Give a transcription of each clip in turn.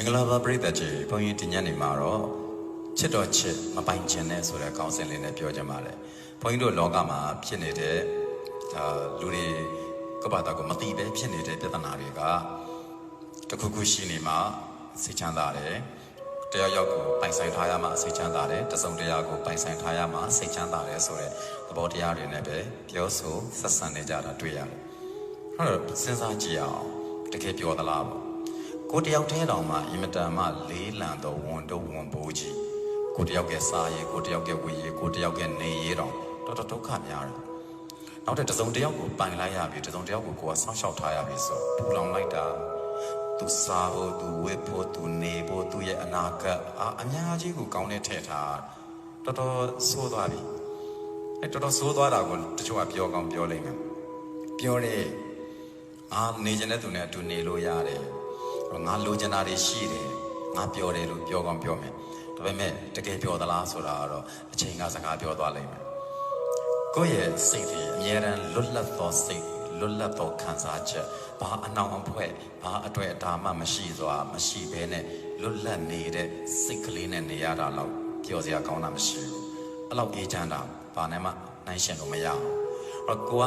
မင်္ဂလာပါပရိသတ်ကြီးဘုန်းကြီးဒီညနေမှာတော့ချစ်တော်ချစ်မပိုင်ခြင်းနဲ့ဆိုတဲ့ခေါင်းစဉ်လေးနဲ့ပြောကြပါလေဘုန်းကြီးတို့လောကမှာဖြစ်နေတဲ့အာလူတွေကပ္ပတာကိုမသိပဲဖြစ်နေတဲ့ပြဿနာတွေကတစ်ခုခုရှိနေမှစိတ်ချမ်းသာတယ်တရားရောက်ကိုပိုင်ဆိုင်ထားရမှစိတ်ချမ်းသာတယ်တစုံတရားကိုပိုင်ဆိုင်ထားရမှစိတ်ချမ်းသာတယ်ဆိုတဲ့သဘောတရားတွေနဲ့ပဲပြောဆိုဆက်ဆံနေကြတာတွေ့ရတယ်အဲ့တော့စဉ်းစားကြည့်အောင်တကယ်ပြောသလားပေါ့ ကိုတယောက်တည်းတောင်မှအင်မတန်မှလေးလံတော့ဝန်တော့ဝန်ပိုးကြီးကိုတယောက်ကစားရေးကိုတယောက်ကဝေးရေးကိုတယောက်ကနေရေးတော့တော်တော်ဒုက္ခများတယ်နောက်တဲ့တစ်စုံတစ်ယောက်ကိုပိုင်လိုက်ရပြီတစ်စုံတစ်ယောက်ကိုကိုကဆောင်းလျှောက်ထားရပြီဆိုပူလောင်လိုက်တာသူစားဖို့သူဝေးဖို့သူနေဖို့သူရဲ့အနာဂတ်အာအများကြီးကိုကောင်းတဲ့ထည့်ထားတော်တော်ဆိုးသွားပြီအဲတော်တော်ဆိုးသွားတာကိုတချို့ကပြောကောင်းပြောလိမ့်မယ်ပြောတယ်အာနေကျင်တဲ့သူနဲ့အတူနေလို့ရတယ် ငါလိုချင်တာတွေရှိတယ်ငါပြောတယ်လို့ပြောကောင်းပြောမယ်ဒါပေမဲ့တကယ်ပြောသလားဆိုတာကတော့အချိန်ကစကားပြောသွားလိမ့်မယ်ကိုယ့်ရဲ့စိတ်တွေအမြဲတမ်းလွတ်လပ်သောစိတ်လွတ်လပ်သောခံစားချက်ဘာအနှောင်အဖွဲဘာအတွေ့အတာမှမရှိစွာမရှိဘဲနဲ့လွတ်လပ်နေတဲ့စိတ်ကလေးနဲ့နေရတာတော့ပြောစရာကောင်းတာမရှိဘူးအဲ့လောက်အေးချမ်းတာဘာနဲ့မှနိုင်ရှင်လို့မရအောင်အဲ့တော့ကိုက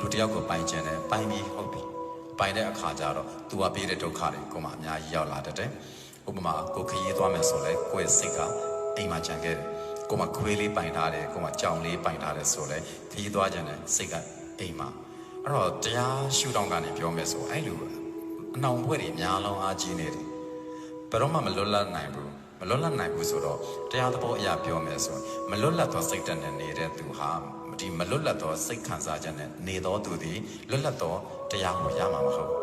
လူတစ်ယောက်ကိုပိုင်ချင်တယ်ပိုင်ပြီးဟုတ်ပြီ ပိုင်တဲ့အခါကျတော့ तू ကပေးတဲ့ဒုက္ခတွေကိုမှအများကြီးရောက်လာတတ်တယ်။ဥပမာကိုခရီးသွားမယ်ဆိုလဲကိုယ့်ရဲ့စိတ်ကအိမ်မှာကြံခဲ့တယ်။ကိုယ်မှာခွေးလေးပိုင်ထားတယ်ကိုယ်မှာကြောင်လေးပိုင်ထားတယ်ဆိုလဲခရီးသွားကြတယ်စိတ်ကအိမ်မှာအဲ့တော့တရားရှုထောင့်ကနေပြောမယ်ဆိုအဲ့လိုအနှောင်ဘွဲ့တွေအများလုံးအားကြီးနေတယ်။ဘယ်တော့မှမလွတ်လပ်နိုင်ဘူးမလွတ်လပ်နိုင်ဘူးဆိုတော့တရားသဘောအရာပြောမယ်ဆိုရင်မလွတ်လပ်သောစိတ်ဓာတ်နဲ့နေတဲ့သူ ဟာဒီမလွတ်လပ်သောစိတ်ခံစားချက်နဲ့နေသောသူသည်လွတ်လပ်သောတရားကိုရမှာမဟုတ်ဘူး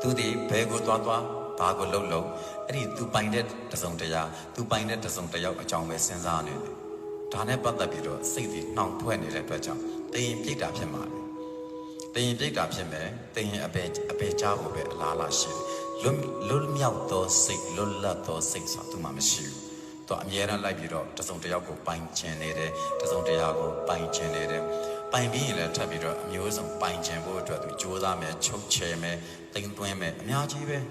သူဒီဘဲကိုသွားသွားဘာကိုလှုပ်လှုပ်အဲ့ဒီသူပိုင်တဲ့တစုံတရားသူပိုင်တဲ့တစုံတယောက်အကြောင်းပဲစဉ်းစားနေတယ်ဒါနဲ့ပတ်သက်ပြီးတော့စိတ်ဒီနှောင်ဖွဲ့နေတဲ့အတွက်ကြောင့်တင်ရင်ပြိတ်တာဖြစ်မှာလေတင်ရင်ပြိတ်တာဖြစ်မယ်တင်ရင်အပေအပေချဖို့ပဲအလားအလာရှိတယ်လွတ်လွတ်မြောက်သောစိတ်လွတ်လပ်သောစိတ်ဆိုတာသူမှမရှိဘူး သူအမြဲတမ်းလိုက်ပြီးတော့တစုံတစ်ယောက်ကိုပိုင်ချင်နေတယ်တစုံတစ်ယောက်ကိုပိုင်ချင်နေတယ်ပိုင်ပြီးရင်လည်းထပ်ပြီးတော့အမျိုးစုံပိုင်ချင်ဖို့အတွက်သူကြိုးစားမယ်ချုပ်ချယ်မယ်တိမ်သွင်းမယ်အများကြီးပဲအဲ့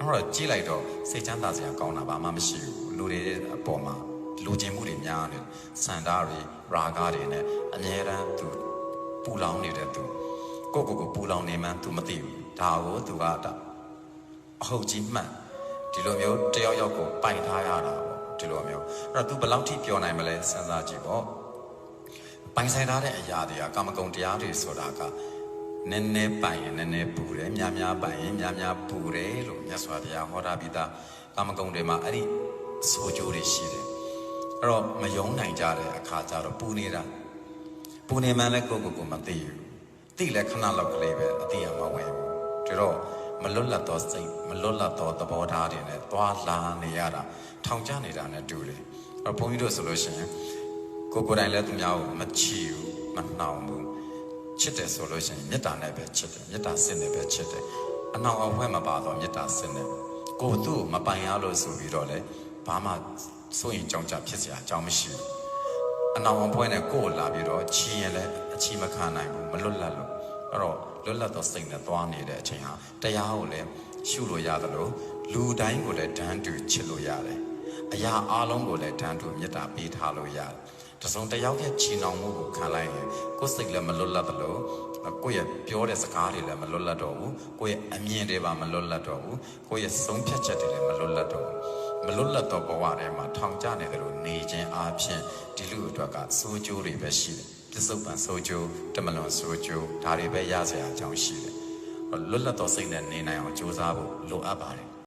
တော့ကြည့်လိုက်တော့စိတ်ချမ်းသာစရာကောင်းတာဘာမှမရှိဘူးလူတွေရဲ့အပေါ်မှာလူချင်းမှုတွေများနေစန္ဒတွေရာဂတွေနဲ့အမြဲတမ်းသူပူလောင်နေတဲ့သူကိုယ့်ကိုယ်ကိုပူလောင်နေမှန်းသူမသိဘူးဒါကိုသူကဒါအဟုတ်ကြီးမှန် ဒီလိုမျိုးတယောက်ယောက်ကိုပိုင်ထားရတာပေါ့ဒီလိုမျိုးအဲ့တော့ तू ဘယ်လောက်ထိပြောနိုင်မလဲစဉ်းစားကြည့်ပေါ့ပိုင်ဆိုင်ထားတဲ့အရာတွေကကာမဂုဏ်တရားတွေဆိုတာကနည်းနည်းပိုင်ရင်နည်းနည်းပူတယ်များများပိုင်ရင်များများပူတယ်လို့မြတ်စွာဘုရားဟောတာပြီးသားကာမဂုဏ်တွေမှာအဲ့ဒီဆိုကြိုးတွေရှိတယ်အဲ့တော့မယုံနိုင်ကြတဲ့အခါကျတော့ပူနေတာပူနေမှလည်းကိုယ့်ကိုယ်ကိုမသိဘူးသိလဲခဏလောက်ကလေးပဲအသိရမဝင်ဘူးဒါတော့ မလွတ်လပ်သောစိတ်မလွတ်လပ်သောသဘောထားတွေနဲ့သွားလာနေရတာထောင်ကျနေတာနဲ့တူတယ်အဲ့တော့ဘုန်းကြီးတို့ဆိုလို့ရှိရင်ကိုကိုယ်တိုင်လည်းသူများကိုမချီဘူးမနှောင်ဘူးချစ်တယ်ဆိုလို့ရှိရင်မေတ္တာနဲ့ပဲချစ်တယ်မေတ္တာစစ်နဲ့ပဲချစ်တယ်အနှောင်အဖွဲမပါတော့မေတ္တာစစ်နဲ့ကိုယ်သူ့ကိုမပိုင်ရလို့ဆိုပြီးတော့လေဘာမှစိုးရင်ကြောင်းကြဖြစ်စရာအကြောင်းမရှိဘူးအနှောင်အဖွဲနဲ့ကိုယ်လာပြီးတော့ချီရင်လည်းအချီမခံနိုင်ဘူးမလွတ်လပ်လို့ အဲ့တော့လွတ်လပ်သောစိတ်နဲ့သွားနေတဲ့အချိန်ဟာတရားကိုလည်းရှုလို့ရတယ်လို့လူတိုင်းကိုလည်းဒန်းတူချစ်လို့ရတယ်အရာအလုံးကိုလည်းတန်းတူမေတ္တာပေးထားလို့ရတယ်။တစုံတစ်ယောက်ရဲ့ချီနှောင်မှုကိုခံလိုက်ရင်ကိုယ်စိတ်လည်းမလွတ်လပ်သလိုကိုယ့်ရဲ့ပြောတဲ့စကားတွေလည်းမလွတ်လပ်တော့ဘူး။ကိုယ့်ရဲ့အမြင်တွေပါမလွတ်လပ်တော့ဘူး။ကိုယ့်ရဲ့ဆုံးဖြတ်ချက်တွေလည်းမလွတ်လပ်တော့ဘူး။မလွတ်လပ်တော့ဘဝထဲမှာထောင်ကျနေတယ်လို့နေခြင်းအပြင်ဒီလူအတွက်ကစိုးကျိုးတွေပဲရှိတယ်။ ပြစ္ဆုတ်ပံစိုးကျိုးတမလွန်စိုးကျိုးဒါတွေပဲရစရာအကြောင်းရှိတယ်။လွတ်လပ်သောစိတ်နဲ့နေနိုင်အောင်ကြိုးစားဖို့လိုအပ်ပါတယ်